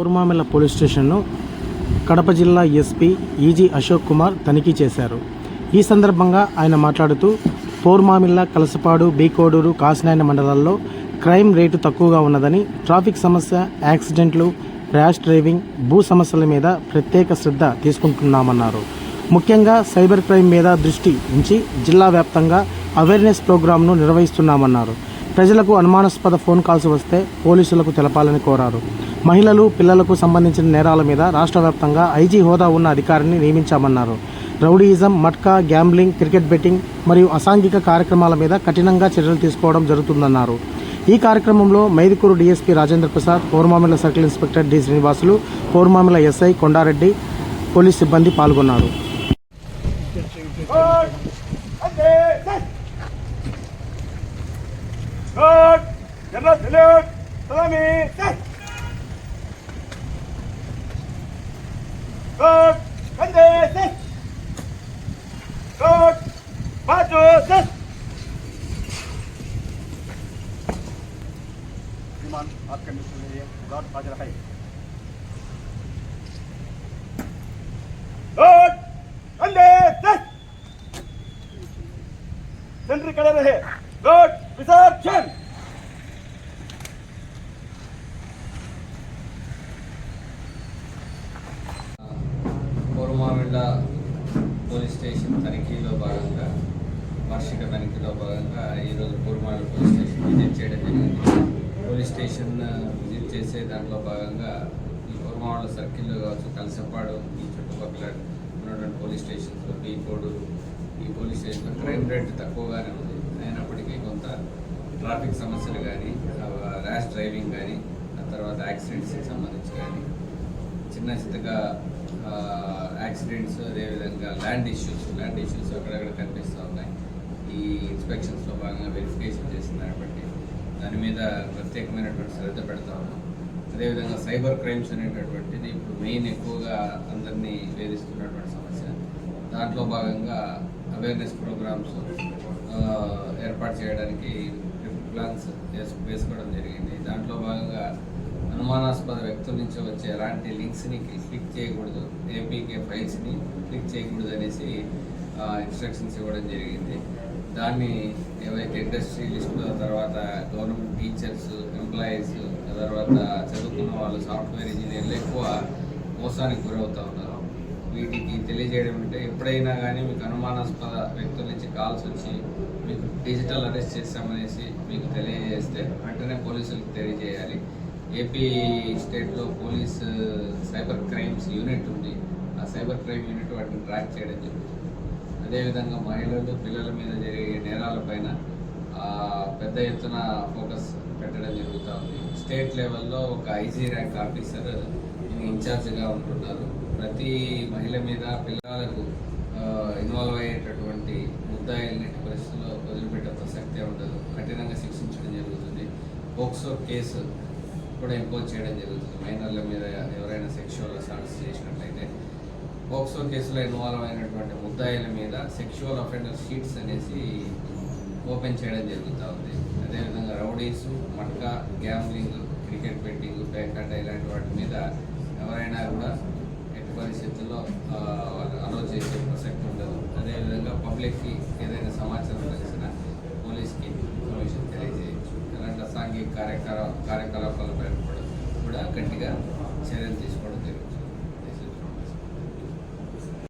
కూర్మామిల్ల police స్టేషన్ను కడప జిల్లా SP easy Ashok Kumar తనిఖీ చేశారు. ఈ సందర్భంగా ఆయన మాట్లాడుతూ పోర్మామిల్ల కలసపాడు బీకోడూరు కాసినాయన మండలాల్లో క్రైమ్ రేటు తక్కువగా ఉన్నదని ట్రాఫిక్ సమస్య యాక్సిడెంట్లు ర్యాష్ డ్రైవింగ్ భూ సమస్యల మీద ప్రత్యేక శ్రద్ధ తీసుకుంటున్నామన్నారు. ముఖ్యంగా సైబర్ క్రైమ్ మీద దృష్టి ఉంచి జిల్లా వ్యాప్తంగా అవేర్నెస్ ప్రోగ్రాంను నిర్వహిస్తున్నామన్నారు. ప్రజలకు అనుమానాస్పద ఫోన్ కాల్స్ వస్తే పోలీసులకు తెలపాలని కోరారు. మహిళలు పిల్లలకు సంబంధించిన నేరాల మీద రాష్ట్ర వ్యాప్తంగా ఐజీ హోదా ఉన్న అధికారిని నియమించామన్నారు. Rowdyism matka gambling cricket betting మరియు అసాంఘిక కార్యక్రమాల మీద కఠినంగా చర్యలు తీసుకోవడం జరుగుతుందన్నారు. ఈ కార్యక్రమంలో Mydukur DSP Rajendra Prasad Koramamila circle inspector D Srinivasulu Koramamila SI Kondareddy police సిబ్బంది పాల్గొన్నారు. Good. Dört, önde, ses. Dört, bacı, ses. Liman, at kendisine dört bacı rakayım. Dört, önde, ses. Sentri kadar rahe. Dört, विसर्जन కోరమామిళ్ళ police station తనిఖీలో భాగంగా వార్షిక తనిఖీలో భాగంగా ఈరోజు కోరమామిళ్ళ police station visit చేయడం జరిగింది. Police station visit చేసే దాంట్లో భాగంగా ఈ కోరమామిళ్ళ సర్కిల్లో కావచ్చు కలిసపాడు ఈ చుట్టుపక్కల ఉన్నటువంటి పోలీస్ స్టేషన్స్లో బీ కోడు ఈ పోలీస్ స్టేషన్లో క్రైమ్ రేట్ తక్కువగానే ఉంది. అయినప్పటికీ కొంత ట్రాఫిక్ సమస్యలు కానీ ర్యాష్ డ్రైవింగ్ కానీ ఆ తర్వాత యాక్సిడెంట్స్కి సంబంధించి కానీ చిన్న చిన్నగా యాక్సిడెంట్స్ అదేవిధంగా ల్యాండ్ ఇష్యూస్ ల్యాండ్ ఇష్యూస్ అక్కడక్కడ కనిపిస్తూ ఉన్నాయి. ఈ ఇన్స్పెక్షన్స్లో భాగంగా వెరిఫికేషన్ చేస్తున్నారు కాబట్టి దాని మీద ప్రత్యేకమైనటువంటి శ్రద్ధ పెడతా ఉన్నాం. అదేవిధంగా సైబర్ క్రైమ్స్ అనేటటువంటిది ఇప్పుడు మెయిన్ ఎక్కువగా అందరినీ వేధిస్తున్నటువంటి సమస్య. దాంట్లో భాగంగా అవేర్నెస్ ప్రోగ్రామ్స్ ఏర్పాటు చేయడానికి ప్లాన్స్ వేసుకోవడం జరిగింది. దాంట్లో భాగంగా అనుమానాస్పద వ్యక్తుల నుంచి వచ్చే ఎలాంటి లింక్స్ని క్లిక్ చేయకూడదు ఏపీకే ఫైల్స్ని క్లిక్ చేయకూడదు అనేసి ఇన్స్ట్రక్షన్స్ ఇవ్వడం జరిగింది. దాన్ని ఏవైతే ఇండస్ట్రీ లిస్టులో తర్వాత గవర్నమెంట్ టీచర్స్ ఎంప్లాయీస్ తర్వాత చదువుకున్న వాళ్ళు సాఫ్ట్వేర్ ఇంజనీర్లు ఎక్కువ మోసానికి గురవుతూ ఉన్నారు. వీటికి తెలియజేయడం అంటే ఎప్పుడైనా కానీ మీకు అనుమానాస్పద వ్యక్తుల నుంచి కాల్స్ వచ్చి మీకు డిజిటల్ అరెస్ట్ చేస్తామనేసి మీకు తెలియజేస్తే వెంటనే పోలీసులకు తెలియజేయాలి. ఏపీ స్టేట్లో పోలీస్ సైబర్ క్రైమ్స్ యూనిట్ ఉంది. ఆ సైబర్ క్రైమ్ యూనిట్ వాటిని ట్రాక్ చేయడం జరుగుతుంది. అదేవిధంగా మహిళలు పిల్లల మీద జరిగే నేరాలపైన పెద్ద ఎత్తున ఫోకస్ పెట్టడం జరుగుతూ ఉంది. స్టేట్ లెవెల్లో ఒక ఐజీ ర్యాంక్ ఆఫీసర్ ఇన్ఛార్జ్గా ఉంటున్నారు. ప్రతి మహిళ మీద పిల్లలకు ఇన్వాల్వ్ అయ్యేటటువంటి ముద్దాయిల్ని పరిస్థితుల్లో వదిలిపెట్టే ప్రసక్తే ఉండదు. కఠినంగా శిక్షించడం జరుగుతుంది. పోక్సో కేసు కూడా ఇంపోజ్ చేయడం జరుగుతుంది. మైనర్ల మీద ఎవరైనా సెక్షువల్ అసాల్ట్స్ చేసినట్లయితే పోక్సో కేసులో ఇన్వాల్వ్ అయినటువంటి ముద్దాయిల మీద సెక్షువల్ అఫెండర్ షీట్స్ అనేసి ఓపెన్ చేయడం జరుగుతూ ఉంది. అదేవిధంగా rowdies matka gambling cricket betting పేకాట ఇలాంటి వాటి మీద ఎవరైనా కూడా ఎట్టి పరిస్థితుల్లో అలో చేసే ప్రసక్తి ఉండదు. అదేవిధంగా పబ్లిక్కి ఏదైనా సమాచారం తెలిసినా పోలీస్కి ఇన్ఫర్మేషన్ తెలియజేయాలి కార్యకలా కార్యకలాపాలపై కూడా కూడా గట్టిగా చర్యలు తీసుకోవడం జరుగుతుంది